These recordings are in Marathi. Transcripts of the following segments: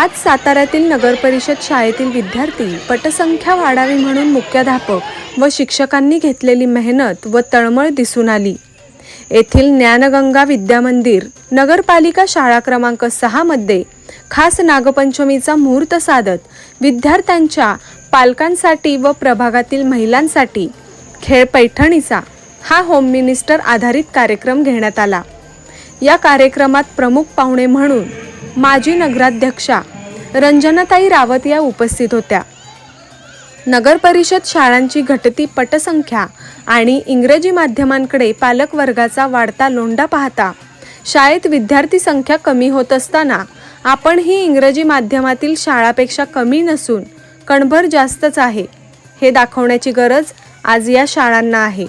आज साताऱ्यातील नगरपरिषद शाळेतील विद्यार्थी पटसंख्या वाढावी म्हणून मुख्याध्यापक व शिक्षकांनी घेतलेली मेहनत व तळमळ दिसून आली. येथील ज्ञानगंगा विद्यामंदिर नगरपालिका शाळा क्रमांक सहामध्ये खास नागपंचमीचा मुहूर्त साधत विद्यार्थ्यांच्या पालकांसाठी व प्रभागातील महिलांसाठी खेळ पैठणीचा हा होम मिनिस्टर आधारित कार्यक्रम घेण्यात आला. या कार्यक्रमात प्रमुख पाहुणे म्हणून माजी नगराध्यक्षा रंजनाताई रावत या उपस्थित होत्या. नगर परिषद शाळांची घटती पटसंख्या आणि इंग्रजी माध्यमांकडे पालकवर्गाचा वाढता लोंढा पाहता शाळेत विद्यार्थी संख्या कमी होत असताना आपण ही इंग्रजी माध्यमातील शाळापेक्षा कमी नसून कणभर जास्तच आहे. हे दाखवण्याची गरज आज या शाळांना आहे.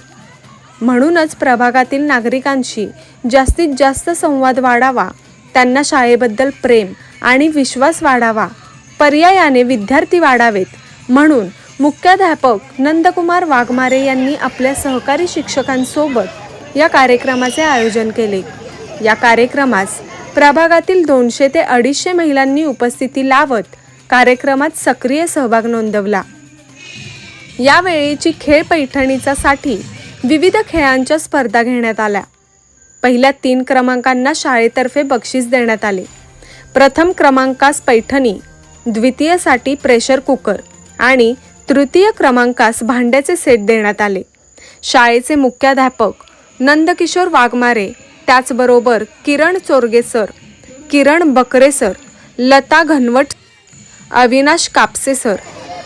म्हणूनच प्रभागातील नागरिकांशी जास्तीत जास्त संवाद वाढावा त्यांना शाळेबद्दल प्रेम आणि विश्वास वाढावा. पर्यायाने विद्यार्थी वाढावेत. म्हणून मुख्याध्यापक नंदकुमार वाघमारे यांनी आपल्या सहकारी शिक्षकांसोबत या कार्यक्रमाचे आयोजन केले. या कार्यक्रमास प्रभागातील दोनशे ते अडीचशे महिलांनी उपस्थिती लावत कार्यक्रमात सक्रिय सहभाग नोंदवला. यावेळीची खेळ पैठणीचा साठी विविध खेळांच्या स्पर्धा घेण्यात आल्या. पहिल्या तीन क्रमांकांना शाळेतर्फे बक्षीस देण्यात आले. प्रथम क्रमांकास पैठणी द्वितीयसाठी प्रेशर कुकर आणि तृतीय क्रमांकास भांड्याचे सेट देण्यात आले. शाळेचे मुख्याध्यापक नंदकिशोर वाघमारे त्याचबरोबर किरण Chorge sir Kiran Bakre sir Lata Ghanwat Avinash Kapse sir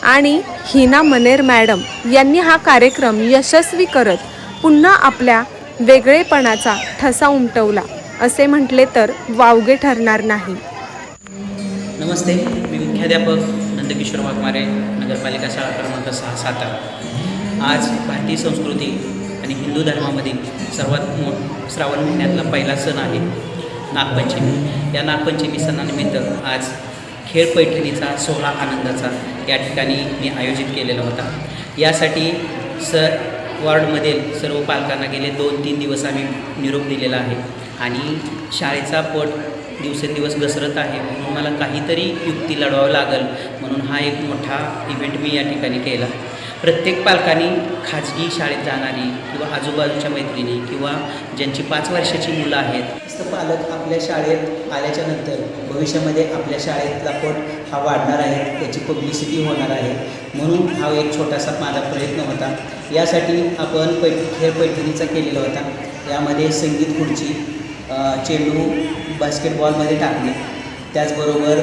आणि हिना मनेर मॅडम यांनी हा कार्यक्रम यशस्वी करत पुन्हा आपल्या वेगळेपणाचा ठसा उमटवला. असे म्हटले तर वावगे ठरणार नाही. नमस्ते मी मुख्याध्यापक नंदकिशोर वाघमारे नगरपालिका शाळा क्रमांक सहा सातारा आज भारतीय संस्कृती आणि हिंदू धर्मामधील सर्वात मो श्रावण महिन्यातला पहिला सण आहे नागपंचमी. या नागपंचमी सणानिमित्त आज खेळ पैठणीचा सोहळा आनंदाचा या ठिकाणी मी आयोजित केलेला होता. यासाठी सर वॉर्डमधील सर्व पालकांना गेले दोन तीन दिवस आम्ही निरोप दिलेला आहे. आणि शाळेचा पट दिवसेंदिवस घसरत आहे. म्हणून मला काहीतरी युक्ती लढवावं लागेल. म्हणून हा एक मोठा इव्हेंट मी या ठिकाणी केला. प्रत्येक पालकांनी खाजगी शाळेत जाणारी किंवा आजूबाजूच्या मैत्रिणी किंवा ज्यांची पाच वर्षाची मुलं आहेत पालक आपल्या शाळेत आल्याच्यानंतर भविष्यामध्ये आपल्या शाळेतला पट हा वाढणार आहे त्याची पब्लिसिटी होणार आहे. म्हणून हा एक छोटासा माझा प्रयत्न होता. यासाठी आपण पै खेळ पैठणीचा केलेला होता. यामध्ये संगीत खुर्ची चेंडू बास्केटबॉलमध्ये टाकणे त्याचबरोबर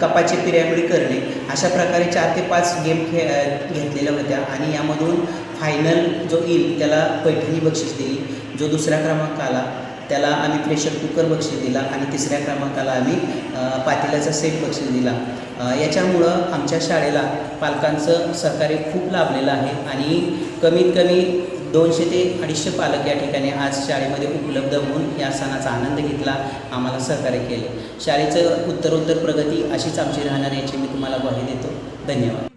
कपाची पिरॅमिड करणे अशा प्रकारे चार ते पाच गेम खे घेतलेल्या होत्या आणि यामधून फायनल जो येईल त्याला पैठणी बक्षीस दिली जो दुसऱ्या क्रमांक आला त्याला आम्ही प्रेशर कुकर बक्षीस दिला आणि तिसऱ्या क्रमांकाला आम्ही पातेल्याचा सेट बक्षीस दिला. याच्यामुळं आमच्या शाळेला पालकांचं सहकार्य खूप लाभलेलं आहे आणि कमीत कमी दोनशे ते अडीचशे पालक या ठिकाणी आज शाळेमध्ये उपलब्ध होऊन या सणाचा आनंद घेतला आम्हाला सहकार्य केले. शाळेचं उत्तरोत्तर प्रगती अशीच आमची राहणार याची मी तुम्हाला ग्वाही देतो. धन्यवाद.